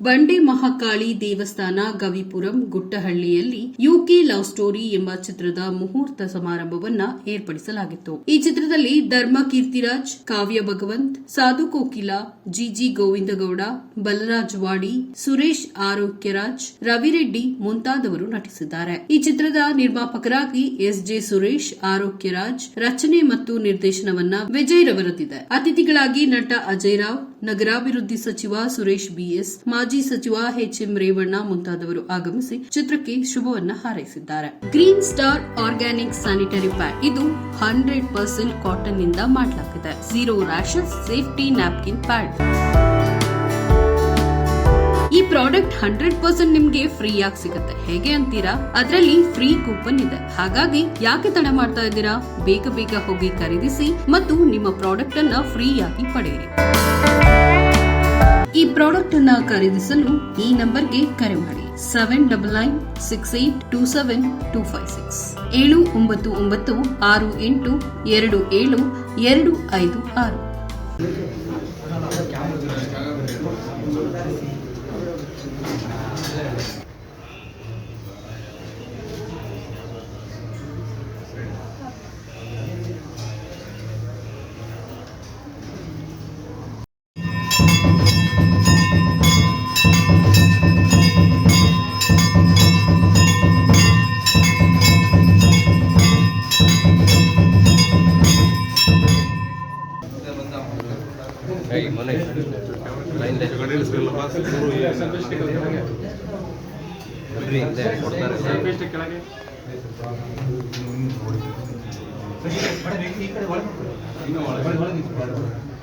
ಬಂಡೆ ಮಹಾಕಾಳಿ ದೇವಸ್ಥಾನ ಗವಿಪುರಂ ಗುಟ್ಟಹಳ್ಳಿಯಲ್ಲಿ ಯುಕೆ ಲವ್ ಸ್ಟೋರಿ ಎಂಬ ಚಿತ್ರದ ಮುಹೂರ್ತ ಸಮಾರಂಭವನ್ನ ಏರ್ಪಡಿಸಲಾಗಿತ್ತು. ಈ ಚಿತ್ರದಲ್ಲಿ ಧರ್ಮ ಕೀರ್ತಿರಾಜ್ ಕಾವ್ಯ ಭಗವಂತ್, ಸಾಧು ಕೋಕಿಲ, ಜಿಜಿ ಗೋವಿಂದಗೌಡ, ಬಲರಾಜ್ ವಾಡಿ, ಸುರೇಶ್ ಆರೋಗ್ಯರಾಜ್, ರವಿರೆಡ್ಡಿ ಮುಂತಾದವರು ನಟಿಸಿದ್ದಾರೆ. ಈ ಚಿತ್ರದ ನಿರ್ಮಾಪಕರಾಗಿ ಎಸ್ ಜೆ ಸುರೇಶ್, ಆರೋಗ್ಯರಾಜ್, ರಚನೆ ಮತ್ತು ನಿರ್ದೇಶನವನ್ನ ವಿಜಯ್ ರವರದಿದೆ ಅತಿಥಿಗಳಾಗಿ ನಟ ಅಜಯ್ ರಾವ್ ನಗರಾಭಿವೃದ್ಧಿ ಸಚಿವ ಸುರೇಶ್ ಬಿಎಸ್, ಮಾಜಿ ಸಚಿವ ಎಚ್ ಎಂ ರೇವಣ್ಣ ಮುಂತಾದವರು ಆಗಮಿಸಿ ಚಿತ್ರಕ್ಕೆ ಶುಭವನ್ನ ಹಾರೈಸಿದ್ದಾರೆ. Green star organic sanitary pad. ಇದು ಹಂಡ್ರೆಡ್ ಪರ್ಸೆಂಟ್ ಕಾಟನ್ನಿಂದ ಮಾಡಲಾಗಿದೆ. Zero rashes safety napkin pad. ಈ ಪ್ರಾಡಕ್ಟ್ ಹಂಡ್ರೆಡ್ ಪರ್ಸೆಂಟ್ ನಿಮ್ಗೆ ಫ್ರೀ ಆಗಿ ಸಿಗುತ್ತೆ. ಹೇಗೆ ಅಂತೀರಾ? ಅದರಲ್ಲಿ ಫ್ರೀ ಕೂಪನ್ ಇದೆ. ಹಾಗಾಗಿ ಯಾಕೆ ತಡ ಮಾಡ್ತಾ ಇದ್ದೀರಾ? ಬೇಗ ಬೇಗ ಹೋಗಿ ಖರೀದಿಸಿ ಮತ್ತು ನಿಮ್ಮ ಪ್ರಾಡಕ್ಟ್ ಅನ್ನ ಫ್ರೀ ಪಡೆಯಿರಿ. ಪ್ರಾಡಕ್ಟ್ ಅನ್ನ ಖರೀದಿಸಲು ಈ ನಂಬರ್ಗೆ ಕರೆ ಮಾಡಿ seven double nine six eight two seven two five six. ಏಳು ಒಂಬತ್ತು ಒಂಬತ್ತು ಆರು ಎಂಟು ಎರಡು ಏಳು ಎರಡು ಐದು ಆರು.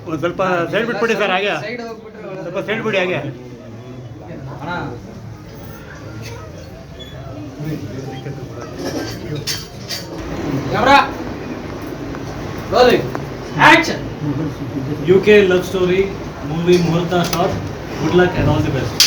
ಒಂದು ಸ್ವಲ್ಪ ಸೈಡ್ ಬಿಟ್ಬಿಡಿ ಸರ್ ಹಾಗೆ ಸ್ವಲ್ಪ ಸೈಡ್ ಬಿಡಿ ಹಾಗೆ U K love story movie ಮುಹೂರ್ತ short good luck and all the best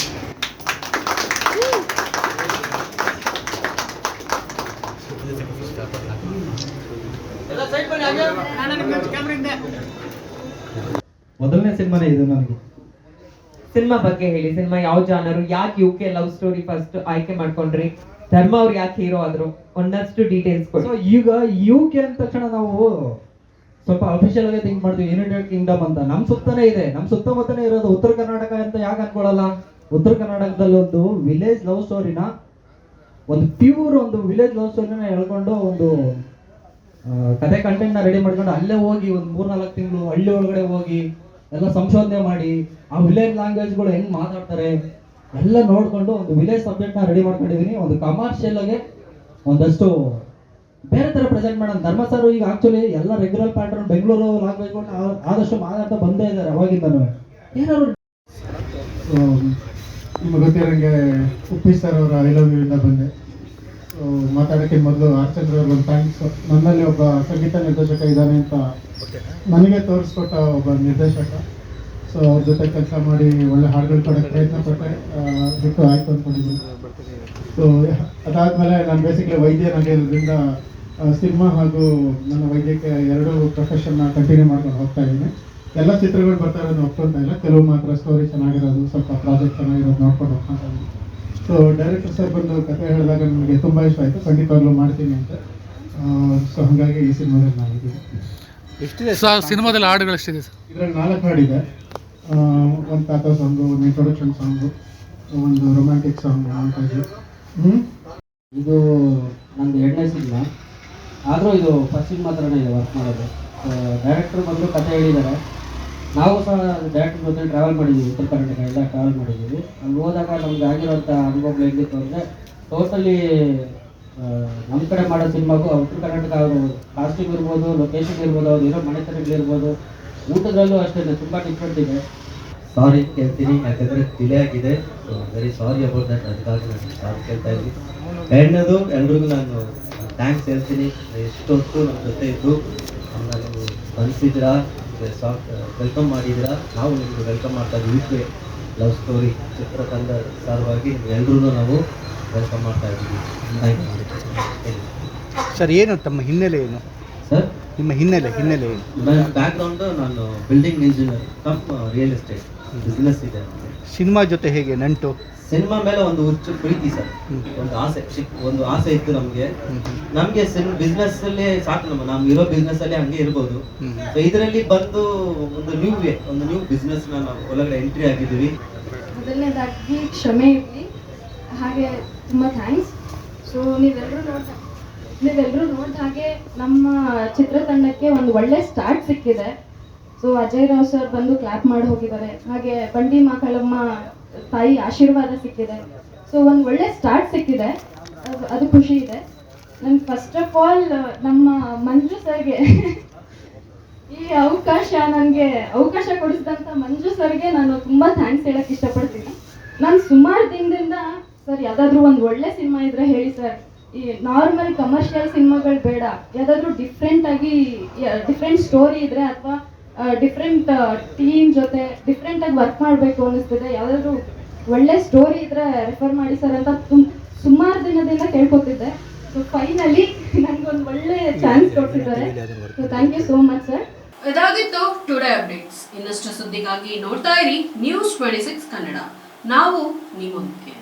ಮೊದಲನೇ ಸಿನಿಮಾನೇ ಇದು ನನಗೆ ಸಿನಿಮಾ ಬಗ್ಗೆ ಹೇಳಿ. ಸಿನಿಮಾ ಯಾವ ಜಾನರು ಯಾಕೆ U K love story first ಆಯ್ಕೆ ಮಾಡ್ಕೊಂಡ್ರಿ? ಧರ್ಮ ಅವ್ರು ಯಾಕೆ ಹೀರೋ ಆದ್ರು? ಒಂದಷ್ಟು ಡೀಟೇಲ್ಸ್ ಸೊ ಕೊಡಿ ಈಗ ಯು ಕೆ ಅಂದ ತಕ್ಷಣ ನಾವು ಸ್ವಲ್ಪ ಅಫಿಷಿಯಲ್ ಆಗಿ ಥಿಂಕ್ ಮಾಡ್ತೀವಿ. ಯುನೈಟೆಡ್ ಕಿಂಗ್ಡಮ್ ಅಂತ. ನಮ್ಮ ಸುತ್ತನೇ ಇದೆ. ನಮ್ಮ ಸುತ್ತಮುತ್ತನೇ ಇರೋದು ಉತ್ತರ ಕರ್ನಾಟಕ ಅಂತ ಯಾಕೆ ಅನ್ಕೊಳ್ಳಲ್ಲ? ಉತ್ತರ ಕರ್ನಾಟಕದಲ್ಲಿ ಒಂದು ವಿಲೇಜ್ ಲವ್ ಸ್ಟೋರಿನ ಒಂದು ಪ್ಯೂರ್ ಒಂದು ವಿಲೇಜ್ ಲವ್ ಸ್ಟೋರಿನ ಹೇಳ್ಕೊಂಡು ಒಂದು ಕತೆ ಕಂಟೆಂಟ್ನ ರೆಡಿ ಮಾಡ್ಕೊಂಡು ಅಲ್ಲೇ ಹೋಗಿ ಒಂದು ಮೂರ್ನಾಲ್ಕು ತಿಂಗಳು ಹಳ್ಳಿ ಒಳಗಡೆ ಹೋಗಿ ಎಲ್ಲ ಸಂಶೋಧನೆ ಮಾಡಿ, ಆ ವಿಲೇಜ್ ಲ್ಯಾಂಗ್ವೇಜ್ಗಳು ಹೆಂಗ್ ಮಾತಾಡ್ತಾರೆ ಎಲ್ಲ ನೋಡಿಕೊಂಡು ಒಂದು ವಿಲೇಜ್ ಸಬ್ಜೆಕ್ಟ್ನ ರೆಡಿ ಮಾಡ್ಕೊಂಡಿದ್ದೀನಿ ಒಂದು ಕಮರ್ಷಿಯಲ್ ಆಗಿ ಒಂದಷ್ಟು ಬೇರೆ ತರ ಪ್ರೆಸೆಂಟ್ ಮಾಡೋಣ. ಧರ್ಮ ಸರ್ ಈಗ ಆಕ್ಚುಲಿ ಎಲ್ಲ ರೆಗ್ಯುಲರ್ ಪ್ಯಾಟರ್ನ್ ಬೆಂಗಳೂರು ಆಗಬೇಕು ಆದಷ್ಟು ಮಾತಾಡ್ತಾ ಬಂದೇ ಇದ್ದಾರೆ ಅವಾಗಿಂದನೂ. ಏನಾದ್ರು ನಿಮ್ಗೆ ಗೊತ್ತಿರೋಂಗೆ ಉಪ್ಪಿ ಸರ್ ಅವರ ಐ ಲವ್ ಯು ಇಂದ ಬಂದೆ. ಮಾತಾಡೋಕ್ಕೆ ಮೊದಲು ಆರ್ಚಂದ್ರ ಅವ್ರಿಗೆ ಒಂದು ಥ್ಯಾಂಕ್ಸ್ ನನ್ನಲ್ಲಿ ಒಬ್ಬ ಸಂಗೀತ ನಿರ್ದೇಶಕ ಇದ್ದಾನೆ ಅಂತ ನನಗೆ ತೋರಿಸ್ಕೊಟ್ಟ ಒಬ್ಬ ನಿರ್ದೇಶಕ. ಸೊ ಅವ್ರ ಜೊತೆ ಕೆಲಸ ಮಾಡಿ ಒಳ್ಳೆ ಹಾಡುಗಳು ಕೊಡೋಕ್ಕೆ ಪ್ರಯತ್ನ ಪಟ್ಟೆ. ಬಿಟ್ಟು ಆಯ್ತು ಅಂದ್ಕೊಂಡಿದ್ದೀನಿ ಸೊ ಅದಾದಮೇಲೆ ನಾನು ಬೇಸಿಕಲಿ ವೈದ್ಯನಾಗಿರೋದ್ರಿಂದ ಸಿನಿಮಾ ಹಾಗೂ ನನ್ನ ವೈದ್ಯಕೀಯ ಎರಡೂ ಪ್ರೊಫೆಷನ್ನ ಕಂಟಿನ್ಯೂ ಮಾಡ್ಕೊಂಡು ಹೋಗ್ತಾ ಇದ್ದೀನಿ. ಎಲ್ಲ ಚಿತ್ರಗಳು ಬರ್ತಾ ಇರೋದು ಒಪ್ಕೊಂತ ಇಲ್ಲ. ಕೆಲವು ಮಾತ್ರ ಸ್ಟೋರಿ ಚೆನ್ನಾಗಿರೋದು ಸ್ವಲ್ಪ ಪ್ರಾಜೆಕ್ಟ್ ಚೆನ್ನಾಗಿರೋದು ನೋಡ್ಕೊಂಡು ಹೋಗ್ತಾ ಇದ್ದೀನಿ. ಸೊ ಡೈರೆಕ್ಟರ್ ಸರ್ ಬಂದು ಕತೆ ಹೇಳಿದಾಗ ನನಗೆ ತುಂಬ ಇಷ್ಟ ಆಯಿತು. ಖಂಡಿತವಾಗ್ಲೂ ಮಾಡ್ತೀನಿ ಅಂತ. ಸೊ ಹಾಗಾಗಿ ಈ ಸಿನಿಮಾದಲ್ಲಿ ಎಷ್ಟಿದೆ ಸರ್ ಸಿನಿಮಾದಲ್ಲಿ ಹಾಡುಗಳು ಎಷ್ಟಿದೆ ಸರ್ ಇದರಲ್ಲಿ ನಾಲ್ಕು ಹಾಡಿದೆ. ಒಂದು ತಾತ ಸಾಂಗು ಒಂದು ಇಂಟ್ರೊಡಕ್ಷನ್ ಸಾಂಗು ಒಂದು ರೊಮ್ಯಾಂಟಿಕ್ ಸಾಂಗ್ ಅಂತ ಹ್ಞೂ ಇದು ನಂದು ಎರಡನೇ ಸಿನಿಮಾ. ಆದರೂ ಇದು ಫಸ್ಟ್ ಮಾತ್ರನೇ ಇದೆ ವರ್ಕ್ ಮಾಡೋದು. ಡೈರೆಕ್ಟರ್ ಬಂದು ಕತೆ ಹೇಳಿದ್ದಾರೆ. ನಾವು ಸಹ ಡೈರೆಕ್ಟರ್ ಜೊತೆ ಟ್ರಾವೆಲ್ ಮಾಡಿದ್ದೀವಿ ಉತ್ತರ ಕರ್ನಾಟಕ ಎಲ್ಲ ಟ್ರಾವೆಲ್ ಮಾಡಿದ್ದೀವಿ ಅಲ್ಲಿ ಹೋದಾಗ ನಮ್ಗೆ ಆಗಿರೋಂಥ ಅನುಭವಗಳು ಹೇಗಿತ್ತು ಅಂದರೆ ಟೋಟಲಿ ನಮ್ಮ ಕಡೆ ಮಾಡೋ ಸಿನಿಮಾಗೂ ಉತ್ತರ ಕರ್ನಾಟಕ ಅವರು ಕಾಸ್ಟ್ಯೂಮ್ ಇರ್ಬೋದು ಲೊಕೇಶನ್ ಇರ್ಬೋದು ಅವ್ರು ಇರೋ ಮನೆತನಗಳಿರ್ಬೋದು ಊಟದಲ್ಲೂ ಅಷ್ಟೇ ತುಂಬ ಡಿಫ್ರೆಂಟ್ ಇದೆ. ಸಾರಿ ಕೇಳ್ತೀನಿ. ಯಾಕಂದರೆ ಡಿಲೇ ಆಗಿದೆ. So very sorry about that ಅದಕ್ಕಾಗಿ ನಾನು ಸಾರಿ ಕೇಳ್ತಾ ಇದ್ದೀನಿ. ಎರಡನೇದು ಎಲ್ರಿಗೂ ನಾನು ಥ್ಯಾಂಕ್ಸ್ ಹೇಳ್ತೀನಿ ಎಷ್ಟೊತ್ತು ನಮ್ಮ ಜೊತೆ ಇದ್ದು. ನಮ್ಮನ್ನ ನೀವು ಬಂದಿದ್ದೀರಾ? ಸಾಫ್ಟ್ ವೆಲ್ಕಮ್ ಮಾಡಿದ್ದೀರಾ? ನಾವು ನಿಮಗೆ ವೆಲ್ಕಮ್ ಮಾಡ್ತಾ ಇದ್ದೀವಿ. ಲವ್ ಸ್ಟೋರಿ ಚಿತ್ರತಂಡ ಸಲುವಾಗಿ ಎಲ್ಲರೂ ನಾವು ವೆಲ್ಕಮ್ ಮಾಡ್ತಾ ಇದ್ದೀವಿ. ಥ್ಯಾಂಕ್ ಸರ್ ಏನು ತಮ್ಮ ಹಿನ್ನೆಲೆ ಏನು? ಸರ್ ನಿಮ್ಮ ಹಿನ್ನೆಲೆ ಹಿನ್ನೆಲೆ ಏನು? ನನ್ನ ಬ್ಯಾಕ್ಗ್ರೌಂಡು ನಾನು building engineer cum real estate business ಇದೆ. ಸಿನಿಮಾ ಜೊತೆ ಹೇಗೆ ನಂಟು? ಸಿನಿಮಾ ಮೇಲೆ ಒಂದು ಹುಚ್ಚು ಪ್ರೀತಿ ಸರ್. ಒಂದು ಆಸೆ ಒಂದು ಆಸೆ ಇತ್ತು ನಮಗೆ. ನಮಗೆ ಸಿನ್ ಬಿಸ್ನೆಸ್ ಅಲ್ಲಿ ಸಾಕು ನಮ್ಮ ನಮ್ಗೆ ಇರೋ ಬಿಸ್ನೆಸ್ ಅಲ್ಲಿ ಹಂಗೆ ಇರ್ಬೋದು. ಸೊ ಇದರಲ್ಲಿ ಬಂದು ಒಂದು ನ್ಯೂ ವೇ ಒಂದು ನ್ಯೂ ಬಿಸ್ನೆಸ್ ನಾವು ಒಳಗಡೆ ಎಂಟ್ರಿ ಆಗಿದ್ದೀವಿ. ಮೊದಲನೇದಾಗಿ ಕ್ಷಮೆ ಇರಲಿ. ಹಾಗೆ ತುಂಬ ಥ್ಯಾಂಕ್ಸ್ ಸೊ ನೀವೆಲ್ಲರೂ ನೋಡ್ ನೀವೆಲ್ಲರೂ ನೋಡಿದ ಹಾಗೆ ನಮ್ಮ ಚಿತ್ರತಂಡಕ್ಕೆ ಒಂದು ಒಳ್ಳೆ ಸ್ಟಾರ್ಟ್ ಸಿಕ್ಕಿದೆ. ಸೊ ಅಜಯ್ ರಾವ್ ಸರ್ ಬಂದು ಕ್ಲಾಪ್ ಮಾಡಿ ಹೋಗಿದ್ದಾರೆ. ಹಾಗೆ ಬಂಡಿ ಮಕ್ಕಳಮ್ಮ ತಾಯಿ ಆಶೀರ್ವಾದ ಸಿಕ್ಕಿದೆ. ಸೊ ಒಂದು ಒಳ್ಳೆ ಸ್ಟಾರ್ಟ್ ಸಿಕ್ಕಿದೆ. ಅದು- ಖುಷಿ ಇದೆ. ನನ್ಗೆ ಫಸ್ಟ್ ಆಫ್ ಆಲ್ ನಮ್ಮ ಮಂಜು ಸರ್ಗೆ ಈ ಅವಕಾಶ ನನಗೆ ಅವಕಾಶ ಕೊಡಿಸಿದಂತ ಮಂಜು ಸರ್ಗೆ ನಾನು ತುಂಬಾ ಥ್ಯಾಂಕ್ಸ್ ಹೇಳಕ್ ಇಷ್ಟಪಡ್ತೀನಿ. ನಾನು ಸುಮಾರು ದಿನದಿಂದ ಸರ್, ಯಾವ್ದಾದ್ರು ಒಂದು ಒಳ್ಳೆ ಸಿನಿಮಾ ಇದ್ರೆ ಹೇಳಿ ಸರ್. ಈ ನಾರ್ಮಲ್ ಕಮರ್ಷಿಯಲ್ ಸಿನಿಮಾಗಳು ಬೇಡ. ಯಾವ್ದಾದ್ರು ಡಿಫ್ರೆಂಟ್ ಆಗಿ ಡಿಫ್ರೆಂಟ್ ಸ್ಟೋರಿ ಇದ್ರೆ ಅಥವಾ ಡಿಫ್ರೆಂಟ್ ಟೀಮ್ ಜೊತೆ ಡಿಫ್ರೆಂಟ್ ಆಗಿ ವರ್ಕ್ ಮಾಡಬೇಕು ಅನ್ನಿಸ್ತಿದೆ. ಯಾವ್ದಾದ್ರು ಒಳ್ಳೆ ಸ್ಟೋರಿ ಇದ್ರೆ ರೆಫರ್ ಮಾಡಿ ಸರ್ ಅಂತ ತುಂಬ ಸುಮಾರು ದಿನದಿಂದ ಕೇಳ್ಕೊತಿದ್ದೆ. ಸೊ ಫೈನಲಿ ನನಗೊಂದು ಒಳ್ಳೆ ಚಾನ್ಸ್ ಕೊಟ್ಟಿದ್ದಾರೆ. So thank you so much sir ಇದಾಗಿತ್ತು ಟುಡೇ ಅಪ್ಡೇಟ್ಸ್ ಇನ್ನಷ್ಟು ಸುದ್ದಿಗಾಗಿ ನೋಡ್ತಾ ಇರಿ ನ್ಯೂಸ್ ಟ್ವೆಂಟಿ ಸಿಕ್ಸ್ ಕನ್ನಡ ನಾವು ನಿಮ್ಮೊಂದಿಗೆ